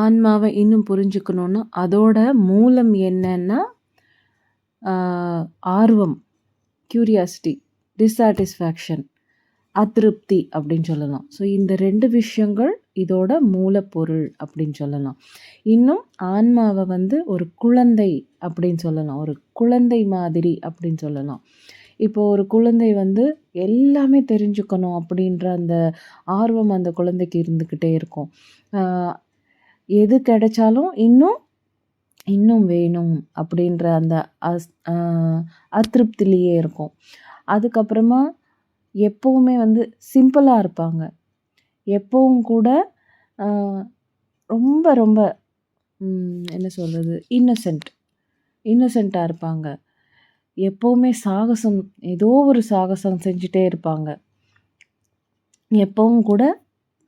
ஆன்மாவை இன்னும் புரிஞ்சுக்கணுன்னா அதோட மூலம் என்னன்னா ஆர்வம் க்யூரியாசிட்டி டிஸாட்டிஸ்ஃபேக்ஷன் அதிருப்தி அப்படின்னு சொல்லலாம். ஸோ இந்த ரெண்டு விஷயங்கள் இதோட மூலப்பொருள் அப்படின்னு சொல்லலாம். இன்னும் ஆன்மாவை வந்து ஒரு குழந்தை அப்படின்னு சொல்லலாம். ஒரு குழந்தை மாதிரி அப்படின்னு சொல்லலாம். இப்போது ஒரு குழந்தை வந்து எல்லாமே தெரிஞ்சுக்கணும் அப்படின்ற அந்த ஆர்வம் அந்த குழந்தைக்கு இருந்துக்கிட்டே இருக்கும். எது கிடைச்சாலும் இன்னும் இன்னும் வேணும் அப்படின்ற அந்த அஸ் அதிருப்திலேயே இருக்கும். அதுக்கப்புறமா எப்போவுமே வந்து சிம்பிளாக இருப்பாங்க. எப்பவும் கூட ரொம்ப ரொம்ப என்ன சொல்கிறது இன்னசென்ட் இன்னசென்ட்டாக இருப்பாங்க. எப்போவுமே சாகசம் ஏதோ ஒரு சாகசம் செஞ்சுட்டே இருப்பாங்க. எப்பவும் கூட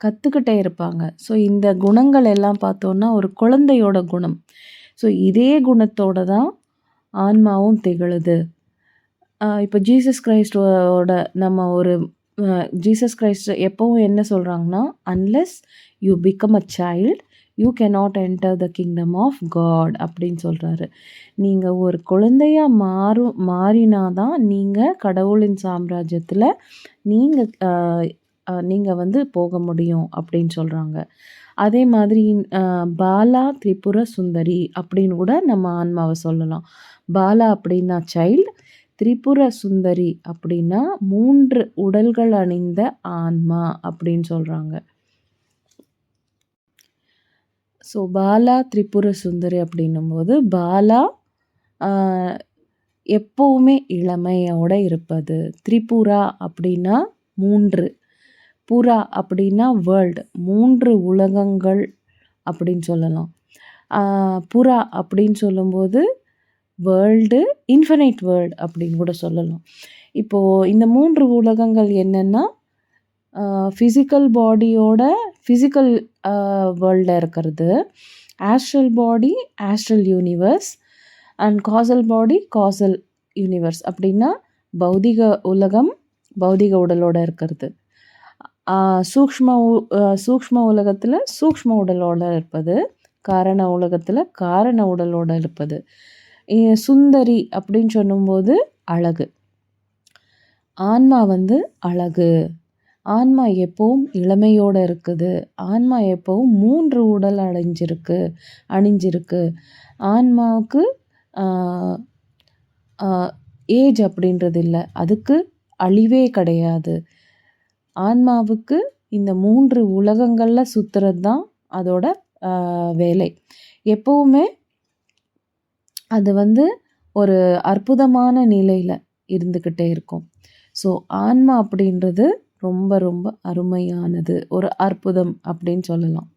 கற்றுக்கிட்டே இருப்பாங்க. ஸோ இந்த குணங்கள் எல்லாம் பார்த்தோன்னா ஒரு குழந்தையோட குணம். ஸோ இதே குணத்தோடு தான் ஆன்மாவும் திகழுது. இப்போ ஜீசஸ் கிரைஸ்டோட நம்ம ஒரு ஜீசஸ் கிரைஸ்ட் எப்போவும் என்ன சொல்கிறாங்கன்னா unless you become a child you not enter the kingdom of God அப்படின்னு சொல்கிறாரு நீங்கள் ஒரு குழந்தையாக மாறும் மாறினாதான் நீங்கள் கடவுளின் சாம்ராஜ்யத்தில் நீங்கள் நீங்கள் வந்து போக முடியும் அப்படின்னு சொல்கிறாங்க அதே மாதிரி பாலா திரிபுர சுந்தரி அப்படின்னு கூட நம்ம ஆன்மாவை சொல்லலாம். பாலா அப்படின்னா சைல்டு திரிபுர சுந்தரி அப்படின்னா மூன்று உடல்கள் அணிந்த ஆன்மா அப்படின்னு சொல்கிறாங்க ஸோ பாலா திரிபுர சுந்தரி அப்படின்னும்போது பாலா எப்போவுமே இளமையோடு இருப்பது. திரிபுரா அப்படின்னா மூன்று. புறா அப்படின்னா வேர்ல்டு மூன்று உலகங்கள் அப்படின்னு சொல்லலாம். புறா அப்படின்னு சொல்லும்போது வேர்ல்டு இன்ஃபினைட் வேர்ல்டு அப்படின்னு கூட சொல்லலாம். இப்போது இந்த மூன்று உலகங்கள் என்னென்னா ஃபிசிக்கல் பாடியோட ஃபிசிக்கல் வேர்ல்டில் இருக்கிறது. Astral body astral universe and causal body causal universe அப்படின்னா பௌதிக உலகம் பௌதிக உடலோடு இருக்கிறது. சூக்ஷ்ம சூக்ஷ்ம உலகத்தில் சூக்ஷ்ம உடலோடு இருப்பது காரண உலகத்தில் காரண உடலோடு இருப்பது. சுந்தரி அப்படின்னு சொல்லும்போது அழகு. ஆன்மா வந்து அழகு. ஆன்மா எப்பவும் இளமையோடு இருக்குது. ஆன்மா எப்பவும் மூன்று உடல் அடைஞ்சிருக்கு அணிஞ்சிருக்கு. ஆன்மாவுக்கு ஏஜ் அப்படின்றது இல்லை அதுக்கு அழிவே கிடையாது. ஆன்மாவுக்கு இந்த மூன்று உலகங்களில் சுற்றுறது தான் அதோட வேலை. எப்போவுமே அது வந்து ஒரு அற்புதமான நிலையில் இருந்துக்கிட்டே இருக்கும். ஸோ ஆன்மா அப்படின்றது ரொம்ப ரொம்ப அருமையானது. ஒரு அற்புதம் அப்படின்னு சொல்லலாம்.